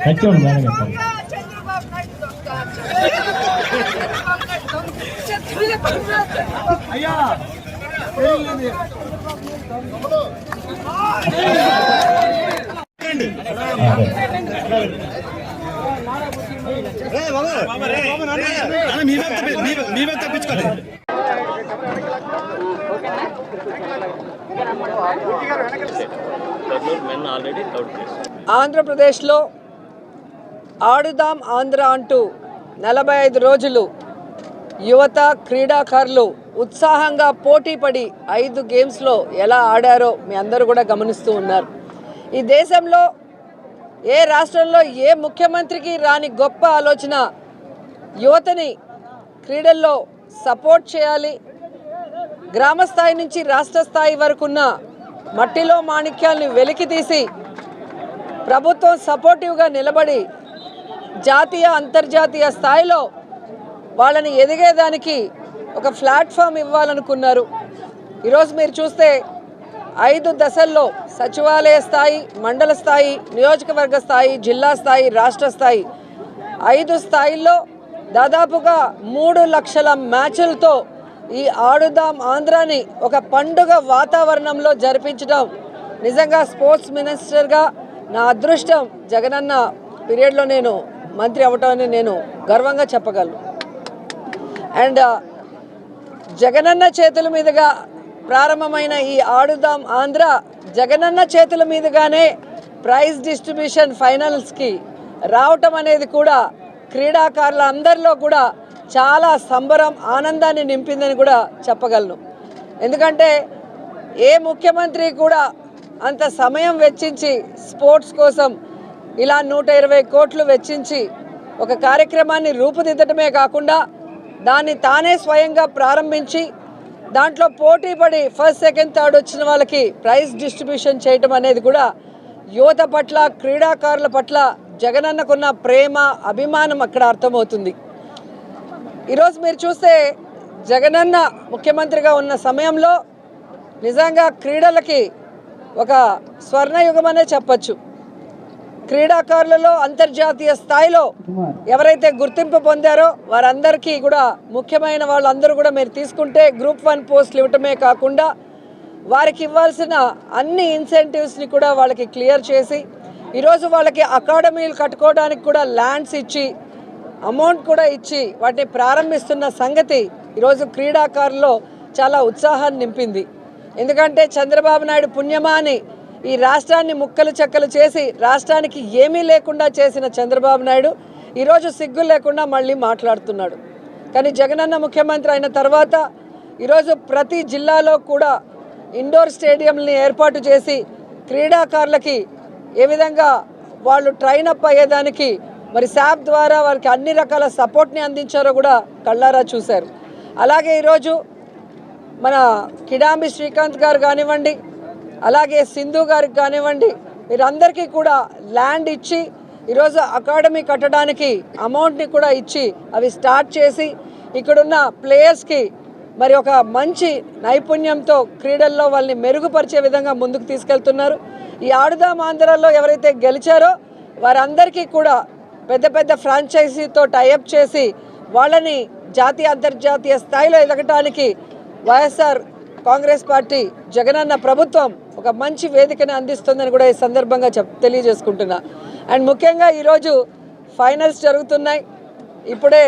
Madam Chandrababu Naidu మేమే తప్పించుకోండి ఆంధ్రప్రదేశ్లో ఆడుదాం ఆంధ్ర అంటూ నలభై ఐదు రోజులు యువత క్రీడాకారులు ఉత్సాహంగా పోటీపడి ఐదు గేమ్స్లో ఎలా ఆడారో మీ అందరూ కూడా గమనిస్తూ ఉన్నారు. ఈ దేశంలో ఏ రాష్ట్రంలో ఏ ముఖ్యమంత్రికి రాని గొప్ప ఆలోచన యువతని క్రీడల్లో సపోర్ట్ చేయాలి. గ్రామ స్థాయి నుంచి రాష్ట్ర స్థాయి వరకున్న మట్టిలో మాణిక్యాల్ని వెలికి తీసి ప్రభుత్వం సపోర్టివ్గా నిలబడి జాతీయ అంతర్జాతీయ స్థాయిలో వాళ్ళని ఎదిగేదానికి ఒక ప్లాట్ఫామ్ ఇవ్వాలనుకున్నారు. ఈరోజు మీరు చూస్తే ఐదు దశల్లో సచివాలయ స్థాయి మండల స్థాయి నియోజకవర్గ స్థాయి జిల్లా స్థాయి రాష్ట్ర స్థాయి ఐదు స్థాయిల్లో దాదాపుగా మూడు లక్షల మ్యాచ్లతో ఈ ఆడుదాం ఆంధ్రాని ఒక పండుగ వాతావరణంలో జరిపించడం నిజంగా స్పోర్ట్స్ మినిస్టర్గా నా అదృష్టం. జగనన్న పీరియడ్లో నేను మంత్రి అవటం నేను గర్వంగా చెప్పగలను. అండ్ జగనన్న చేతుల మీదుగా ప్రారంభమైన ఈ ఆడుదాం ఆంధ్ర జగనన్న చేతుల మీదుగానే ప్రైజ్ డిస్ట్రిబ్యూషన్ ఫైనల్స్కి రావటం అనేది కూడా క్రీడాకారుల అందరిలో కూడా చాలా సంబరం ఆనందాన్ని నింపిందని కూడా చెప్పగలను. ఎందుకంటే ఏ ముఖ్యమంత్రి కూడా అంత సమయం వెచ్చించి స్పోర్ట్స్ కోసం ఇలా నూట ఇరవై కోట్లు వెచ్చించి ఒక కార్యక్రమాన్ని రూపుదిద్దటమే కాకుండా దాన్ని తానే స్వయంగా ప్రారంభించి దాంట్లో పోటీ పడి ఫస్ట్ సెకండ్ థర్డ్ వచ్చిన వాళ్ళకి ప్రైజ్ డిస్ట్రిబ్యూషన్ చేయటం అనేది కూడా యువత పట్ల క్రీడాకారుల పట్ల జగనన్నకున్న ప్రేమ అభిమానం అక్కడ అర్థమవుతుంది. ఈరోజు మీరు చూస్తే జగనన్న ముఖ్యమంత్రిగా ఉన్న సమయంలో నిజంగా క్రీడలకి ఒక స్వర్ణయుగం అనే చెప్పచ్చు. క్రీడాకారులలో అంతర్జాతీయ స్థాయిలో ఎవరైతే గుర్తింపు పొందారో వారందరికీ కూడా ముఖ్యమైన వాళ్ళందరూ కూడా మీరు తీసుకుంటే గ్రూప్ వన్ పోస్టులు ఇవ్వటమే కాకుండా వారికి ఇవ్వాల్సిన అన్ని ఇన్సెంటివ్స్ని కూడా వాళ్ళకి క్లియర్ చేసి ఈరోజు వాళ్ళకి అకాడమీలు కట్టుకోవడానికి కూడా ల్యాండ్స్ ఇచ్చి అమౌంట్ కూడా ఇచ్చి వాటిని ప్రారంభిస్తున్న సంగతి ఈరోజు క్రీడాకారుల్లో చాలా ఉత్సాహాన్ని నింపింది. ఎందుకంటే చంద్రబాబు నాయుడు పుణ్యమా అని ఈ రాష్ట్రాన్ని ముక్కలు చెక్కలు చేసి రాష్ట్రానికి ఏమీ లేకుండా చేసిన చంద్రబాబు నాయుడు ఈరోజు సిగ్గు లేకుండా మళ్ళీ మాట్లాడుతున్నాడు. కానీ జగనన్న ముఖ్యమంత్రి అయిన తర్వాత ఈరోజు ప్రతి జిల్లాలో కూడా ఇండోర్ స్టేడియంని ఏర్పాటు చేసి క్రీడాకారులకి ఏ విధంగా వాళ్ళు ట్రైన్ అప్ అయ్యేదానికి మరి శాప్ ద్వారా వారికి అన్ని రకాల సపోర్ట్ని అందించారో కూడా కళ్ళారా చూశారు. అలాగే ఈరోజు మన కిడాంబి శ్రీకాంత్ గారు కానివ్వండి అలాగే సింధు గారికి కానివ్వండి వీరందరికీ కూడా ల్యాండ్ ఇచ్చి ఈరోజు అకాడమీ కట్టడానికి అమౌంట్ని కూడా ఇచ్చి అవి స్టార్ట్ చేసి ఇక్కడున్న ప్లేయర్స్కి మరి ఒక మంచి నైపుణ్యంతో క్రీడల్లో వాళ్ళని మెరుగుపరిచే విధంగా ముందుకు తీసుకెళ్తున్నారు. ఈ ఆడుదాం ఆంధ్రాలో ఎవరైతే గెలిచారో వారందరికీ కూడా పెద్ద పెద్ద ఫ్రాంచైజీతో టైఅప్ చేసి వాళ్ళని జాతీయ అంతర్జాతీయ స్థాయిలో ఎదగటానికి వైఎస్ఆర్ కాంగ్రెస్ పార్టీ జగనన్న ప్రభుత్వం ఒక మంచి వేదికను అందిస్తుందని కూడా ఈ సందర్భంగా చెప్ తెలియజేసుకుంటున్నా. అండ్ ముఖ్యంగా ఈరోజు ఫైనల్స్ జరుగుతున్నాయి. ఇప్పుడే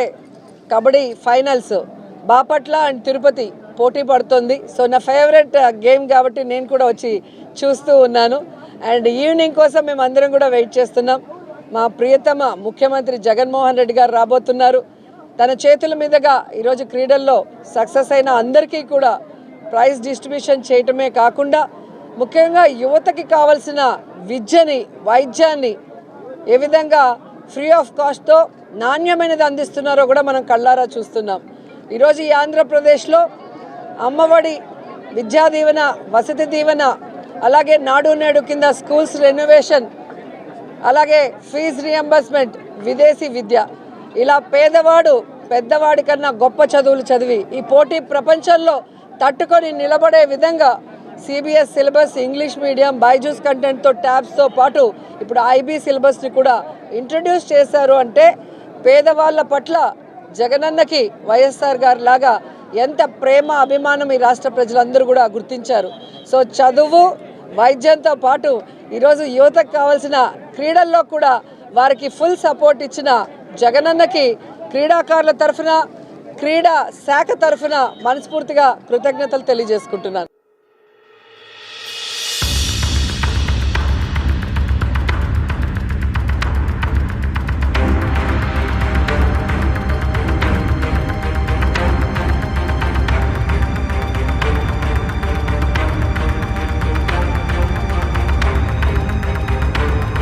కబడ్డీ ఫైనల్స్. బాపట్ల అండ్ తిరుపతి పోటీ పడుతుంది. సో నా ఫేవరెట్ గేమ్ కాబట్టి నేను కూడా వచ్చి చూస్తూ ఉన్నాను. అండ్ ఈవినింగ్ కోసం మేము అందరం కూడా వెయిట్ చేస్తున్నాం. మా ప్రియతమ ముఖ్యమంత్రి జగన్మోహన్ రెడ్డి గారు రాబోతున్నారు. తన చేతుల మీదుగా ఈరోజు క్రీడల్లో సక్సెస్ అయిన అందరికీ కూడా ప్రైజ్ డిస్ట్రిబ్యూషన్ చేయటమే కాకుండా ముఖ్యంగా యువతకి కావలసిన విద్యని వైద్యాన్ని ఏ విధంగా ఫ్రీ ఆఫ్ కాస్ట్తో నాణ్యమైనది అందిస్తున్నారో కూడా మనం కళ్ళారా చూస్తున్నాం. ఈరోజు ఈ ఆంధ్రప్రదేశ్లో అమ్మఒడి విద్యా దీవెన వసతి దీవెన అలాగే నాడు నేడు కింద స్కూల్స్ రెనోవేషన్ అలాగే ఫీజు రియంబర్స్మెంట్ విదేశీ విద్య. ఇలా పేదవాడు పెద్దవాడి కన్నా గొప్ప చదువులు చదివి ఈ పోటీ ప్రపంచంలో తట్టుకొని నిలబడే విధంగా CBS syllabus English medium Byju's కంటెంట్తో ట్యాబ్స్తో పాటు ఇప్పుడు ఐబీ సిలబస్ని కూడా ఇంట్రడ్యూస్ చేశారు అంటే పేదవాళ్ళ పట్ల జగనన్నకి వైఎస్ఆర్ గారి లాగా ఎంత ప్రేమ అభిమానం ఈ రాష్ట్ర ప్రజలందరూ కూడా గుర్తించారు. సో చదువు వైద్యంతో పాటు ఈరోజు యువతకు కావాల్సిన క్రీడల్లో కూడా వారికి ఫుల్ సపోర్ట్ ఇచ్చిన జగనన్నకి క్రీడాకారుల తరఫున క్రీడా శాఖ తరఫున మనస్ఫూర్తిగా కృతజ్ఞతలు తెలియజేసుకుంటున్నాను.